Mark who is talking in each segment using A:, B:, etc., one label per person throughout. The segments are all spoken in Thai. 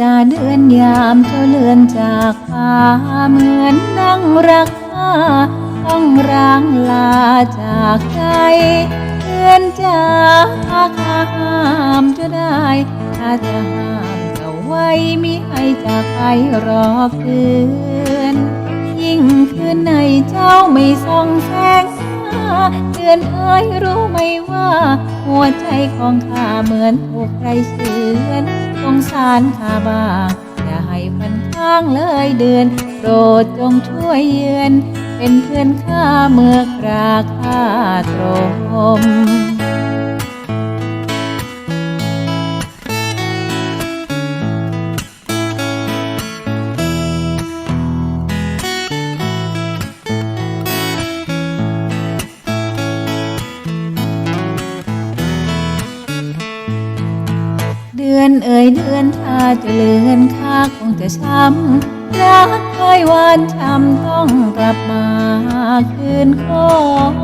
A: จะเดือนยามเจ้าเลือนจากฟ้าเหมือนนั่งรักผ้าต้องร้างลาจากใจเดือนจะพักห้ามจะได้ถ้าจะห้ามจะไว้มิให้จากไปรอคืนยิ่งคืนในเจ้าไม่ส่องแสงหาเดือนเอ้ยรู้ไหมว่า หัวใจของข้าเหมือนถูกใครเชือน งสารข้าบ้างอย่าให้พันข้างเลยเดือน โปรดจงช่วยเยือน เป็นเพื่อนข้าเมื่อกราข้าตรม อนเอ่ยเดือนถ้าจะเลือนข้าคงจะช้ำรักเคยหวานช้ำต้องกลับมาคืนคม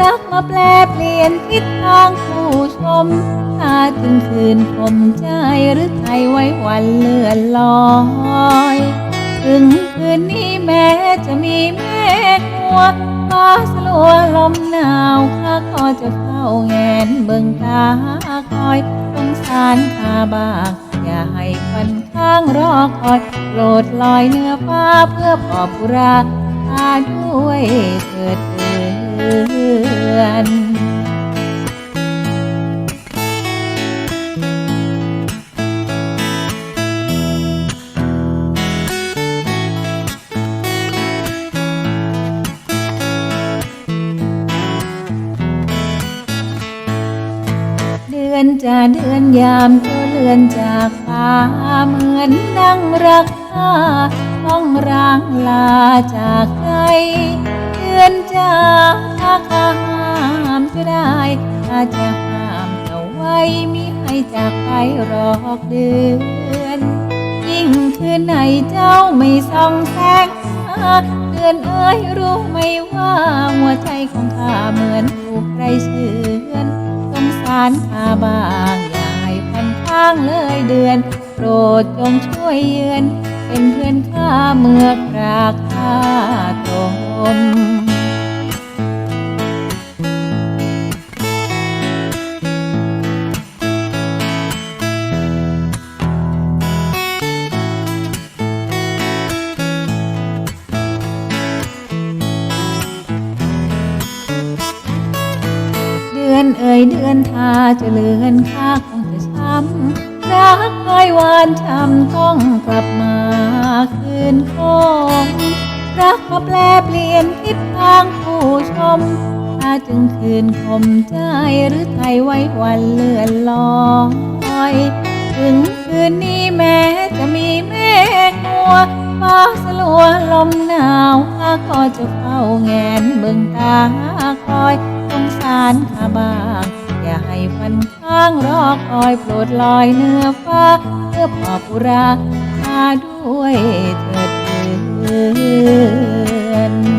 A: รักมาแปลเปลี่ยนทิศทางผู้ชมถ้าถึงคืนคมใจหรือไทยไว้วันเลื่อนลอยถึงคืนนี้แม้จะมีเมฆมัวฟ้าสลัวลมหนาวข้าก็จะเฝ้าแงนเบิ่งตาคอยารข้าบ้าอย่าให้ฟันข้างรอคอยโปรดลอยเนื้อฟ้าเพื่อปอบุราอาด้วยเถิดเอือน จะเดือนยามเจ้าเลือนจากฟ้าเหมือนนั่งรักข้าต้องร้างลาจากใจเดือนจะถ้าข้าห้ามจะได้ถ้าจะห้ามเอาไว้มิให้จากไปหรอกเดือน ยิ่งคืนไหนเจ้าไม่ส่องแสงเดือนเอ้ยรู้ไหมว่าหัวใจของข้าเหมือนถูกใครชือารข้าบ้างยาให้พันข้างเลยเดือน โปรดจงช่วยเยือน เป็นเพื่อนข้าเมื่อกราข้าตรง เอ่ยเดือนถ้าจะเลือนข้าคงจะช้ำรักเคยหวานช้ำต้องกลับมาคืนคงรักมาแปลเปลี่ยนทิศทางผู้ชมถ้าจึงคืนคมใจหรือไทยไว้วันเลื่อนลอยถึงคืนนี้แม้จะมีเมฆมัวฟ้าสลัวลมหนาวข้าก็จะเฝ้าแงนเบิ่งตาคอยารข้าบ้าง อย่าให้ฟันข้างรอคอยโปรดลอยเนื้อฟ้าเพื่อพอปุราข้าด้วยเถิดเดือน